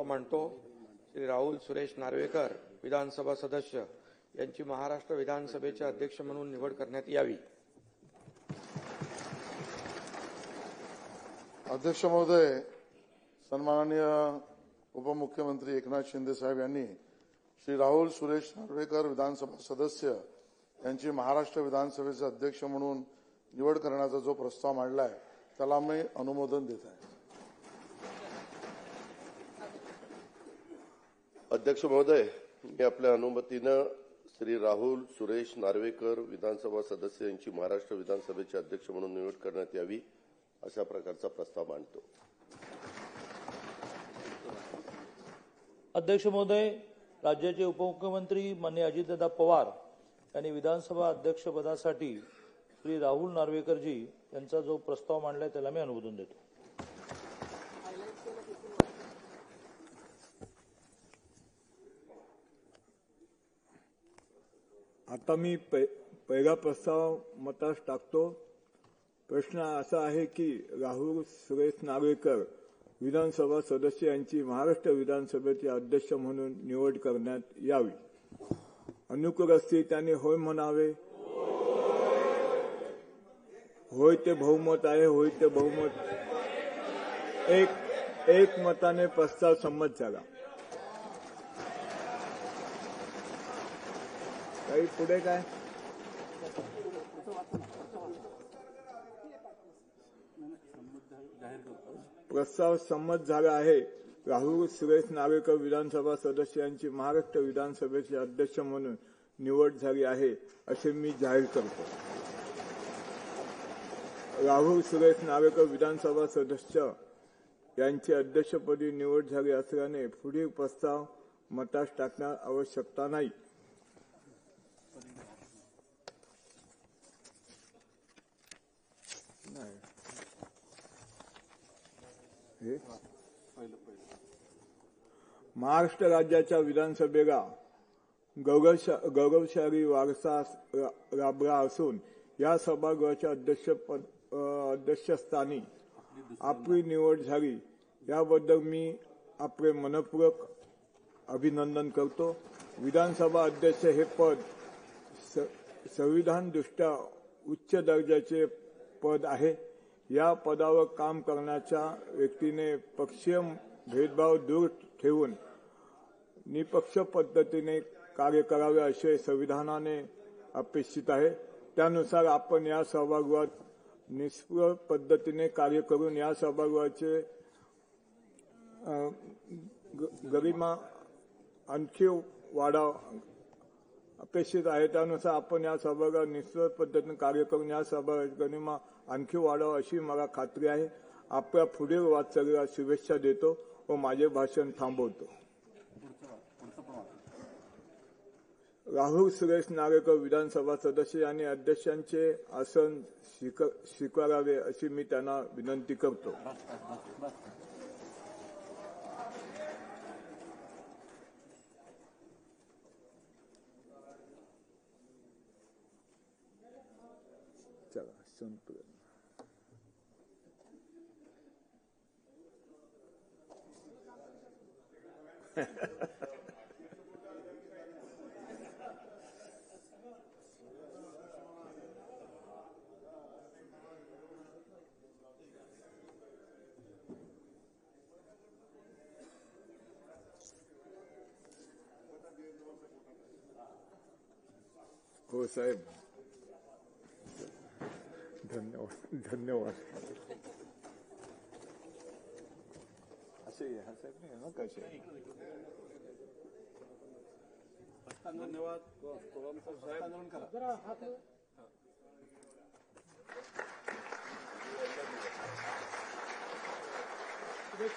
प्रस्ताव मांडतो श्री राहुल सुरेश नार्वेकर विधानसभा सदस्य यांची महाराष्ट्र विधानसभेचे अध्यक्ष म्हणून निवड करण्यात यावी. अध्यक्ष महोदय सन्माननीय उपमुख्यमंत्री एकनाथ शिंदे साहेब यांनी श्री राहुल सुरेश नार्वेकर विधानसभा सदस्य यांची महाराष्ट्र विधानसभेचे अध्यक्ष म्हणून निवड करण्याचा जो प्रस्ताव मांडला आहे त्याला मी अनुमोदन देत आहे. अध्यक्ष महोदय मी आपल्या अनुमतीनं श्री राहुल सुरेश नार्वेकर विधानसभा सदस्य यांची महाराष्ट्र विधानसभेचे अध्यक्ष म्हणून निवड करण्यात यावी अशा प्रकारचा प्रस्ताव मांडतो. अध्यक्ष महोदय राज्याचे उपमुख्यमंत्री मान्य अजितदादा पवार यांनी विधानसभा अध्यक्षपदासाठी श्री राहुल नार्वेकरजी यांचा जो प्रस्ताव मांडलाय त्याला मी अनुमोदन देतो. आता मी पै- पहिला प्रस्ताव मतास टाकतो. प्रश्न असा आहे की राहुल सुरेश नार्वेकर विधानसभा सदस्य यांची महाराष्ट्र विधानसभेचे अध्यक्ष म्हणून निवड करण्यात यावी. अनुकूल असतील त्याने होय म्हणावे. होय ते बहुमत आहे होय ते बहुमत. एक एक मताने प्रस्ताव संमत झाला. काही पुढे काय? प्रस्ताव संमत झाला आहे. राहुल सुरेश नावेकर विधानसभा सदस्य यांची महाराष्ट्र विधानसभेचे अध्यक्ष म्हणून निवड झाली आहे असे मी जाहीर करतो. राहुल सुरेश नावेकर विधानसभा सदस्य यांची अध्यक्षपदी निवड झाली असल्याने पुढील प्रस्ताव मतास टाकण्यात आवश्यकता नाही. हे? महाराष्ट्र राज्याच्या विधानसभेला गौरवशा- गौरवशाली वारसा रा- लाभला असून या सभागृहाच्या अध्यक्षपद अध्यक्षस्थानी आपली निवड झाली याबद्दल मी आपले मनपूर्वक अभिनंदन करतो विधानसभा अध्यक्ष हे पद स- संविधानदृष्ट्या उच्च दर्जाचे पद आहे. या पदावर काम करण्याच्या व्यक्तीने पक्षीय भेदभाव दूर ठेवून निपक्ष पद्धतीने कार्य करावे असे संविधानाने अपेक्षित आहे. त्यानुसार आपण या सभागृहात निष्फळ पद्धतीने कार्य करून या सभागृहाचे ग- गरिमा आणखी वाढावा अपेक्षित आहे. त्यानुसार आपण या सभागृहात निश्चित पद्धतीने कार्य करून या सभागृहाची गणिमा आणखी वाढावं अशी मला खात्री आहे. आपल्या पुढील वाटचालीला शुभेच्छा देतो व माझे भाषण थांबवतो. राहुल सुरेश नागेकर विधानसभा सदस्य आणि अध्यक्षांचे आसन स्वीकारावे अशी मी त्यांना विनंती करतो. चला संपलं हो साहेब धन्यवाद धन्यवाद असे हा साहेब नाही ना कसे होय,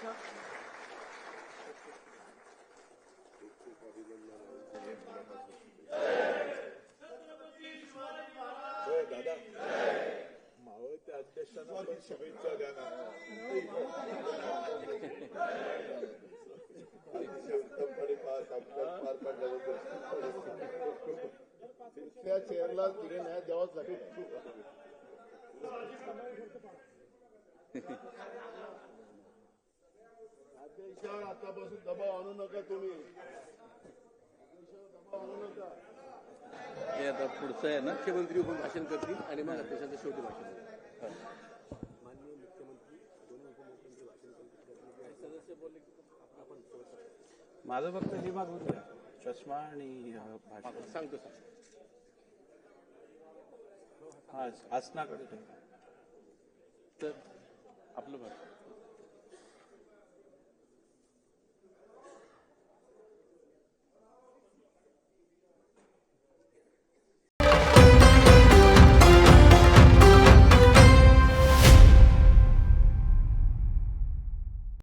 शुभेच्छा द्या ना उत्तमपणे पार कामकाज पार पाडल्याबद्दल त्या चेअरला पुढे न्याय द्यावाच लागेल देशावर आतापासून दबाव आणू नका तुम्ही. दबाव आणू नका हे आता पुढचं आहे ना मुख्यमंत्री भाषण करतील आणि मग देशाचं शेवटी भाषण करतील माझं फक्त हे मागून द्या चष्मा आणि सांगतो सांग हा आसनाकडे. ठेवा तर आपलं भाषण